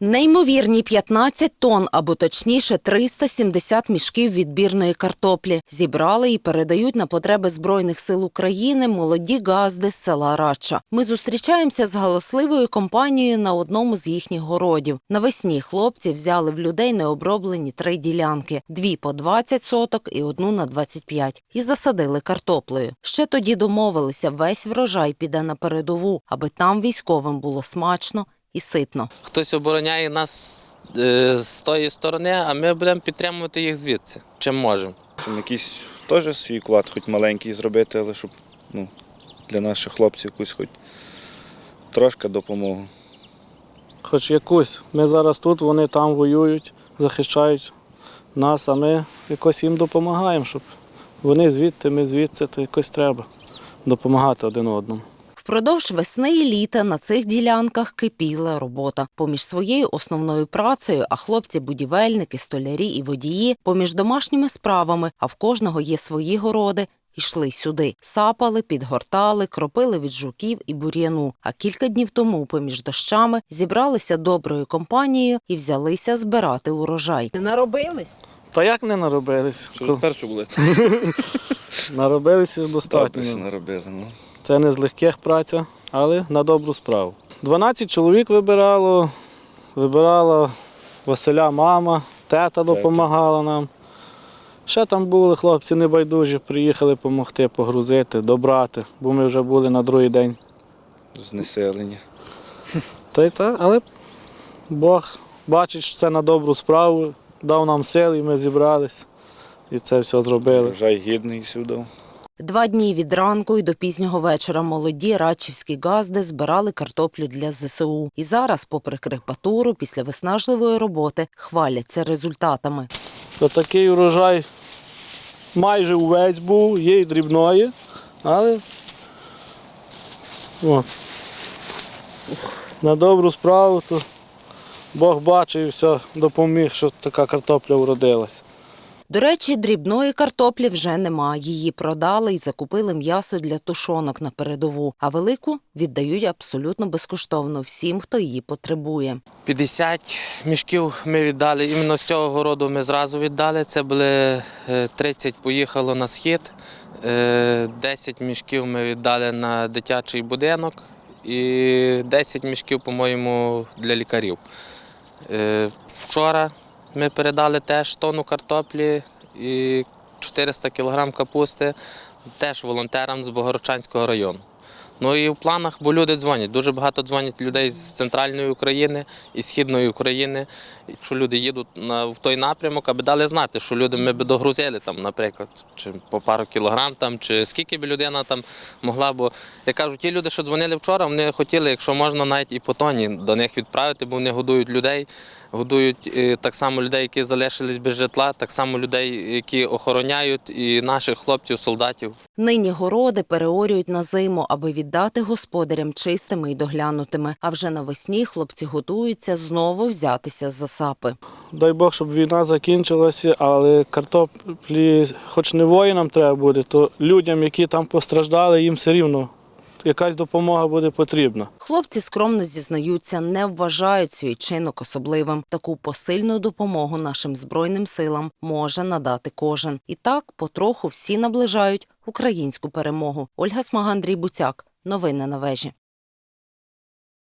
Неймовірні 15 тонн, або точніше 370 мішків відбірної картоплі зібрали і передають на потреби Збройних сил України молоді газди з села Рача. Ми зустрічаємося з галасливою компанією на одному з їхніх городів. Навесні хлопці взяли в людей необроблені три ділянки: дві по 20 соток і одну на 25. І засадили картоплею. Ще тоді домовилися, весь врожай піде на передову, аби там військовим було смачно і ситно. Хтось обороняє нас е, з тої сторони, а ми будемо підтримувати їх звідси, чим можемо. Якийсь теж свій вклад, хоч маленький зробити, але щоб ну, для наших хлопців якусь хоч трошки допомогу. Хоч якусь. Ми зараз тут, вони там воюють, захищають нас, а ми якось їм допомагаємо, щоб вони звідти, ми звідси, то якось треба допомагати один одному. Впродовж весни і літа на цих ділянках кипіла робота. Поміж своєю основною працею, а хлопці будівельники, столярі і водії, поміж домашніми справами, а в кожного є свої городи. Йшли сюди, сапали, підгортали, кропили від жуків і бур'яну. А кілька днів тому, поміж дощами, зібралися доброю компанією і взялися збирати урожай. Не Наробились? Та як не наробились? Щоб перші були. Наробилися Добре, достатньо. що наробили. Ну. Це не з легких праця, але на добру справу. 12 чоловік вибирало, вибирала Василя мама, тета допомагала нам. Ще там були хлопці небайдужі, приїхали допомогти погрузити, добрати, бо ми вже були на другий день. Знеселення. Та й та, але Бог бачить, що це на добру справу, дав нам сили, і ми зібрались і це все зробили. Врожай гідний сюди. Два дні від ранку і до пізнього вечора молоді радчівські газди збирали картоплю для ЗСУ. І зараз, попри крепатуру, після виснажливої роботи, хваляться результатами. Такий урожай майже увесь був, є і дрібної, але от. на добру справу, то Бог бачив все допоміг, що така картопля вродилась. До речі, дрібної картоплі вже нема. Її продали і закупили м'ясо для тушонок на передову, а велику віддають абсолютно безкоштовно всім, хто її потребує. 50 мішків ми віддали. Іменно з цього городу ми зразу віддали. Це були е, 30 поїхало на схід, е, 10 мішків ми віддали на дитячий будинок і 10 мішків, по-моєму, для лікарів. Е, Вчора ми передали теж тонну картоплі і 400 кг капусти теж волонтерам з Богородчанського району. Ну і в планах, бо люди дзвонять. Дуже багато дзвонять людей з центральної України і східної України. Якщо люди їдуть на в той напрямок, аби дали знати, що люди ми би догрузили там, наприклад, чи по пару кілограм там, чи скільки б людина там могла. Бо я кажу, ті люди, що дзвонили вчора, вони хотіли, якщо можна, навіть і по тоні до них відправити, бо вони годують людей, годують е, так само людей, які залишились без житла, так само людей, які охороняють, і наших хлопців, солдатів. Нині городи переорюють на зиму, аби віддати господарям чистими і доглянутими. А вже навесні хлопці готуються знову взятися за сапи. Дай Бог, щоб війна закінчилася, але картоплі, хоч не воїнам треба буде, то людям, які там постраждали, їм все рівно якась допомога буде потрібна. Хлопці скромно зізнаються, не вважають свій чинок особливим. Таку посильну допомогу нашим збройним силам може надати кожен. І так потроху всі наближають українську перемогу. Ольга Смага, Андрій Буцяк. Новини на вежі.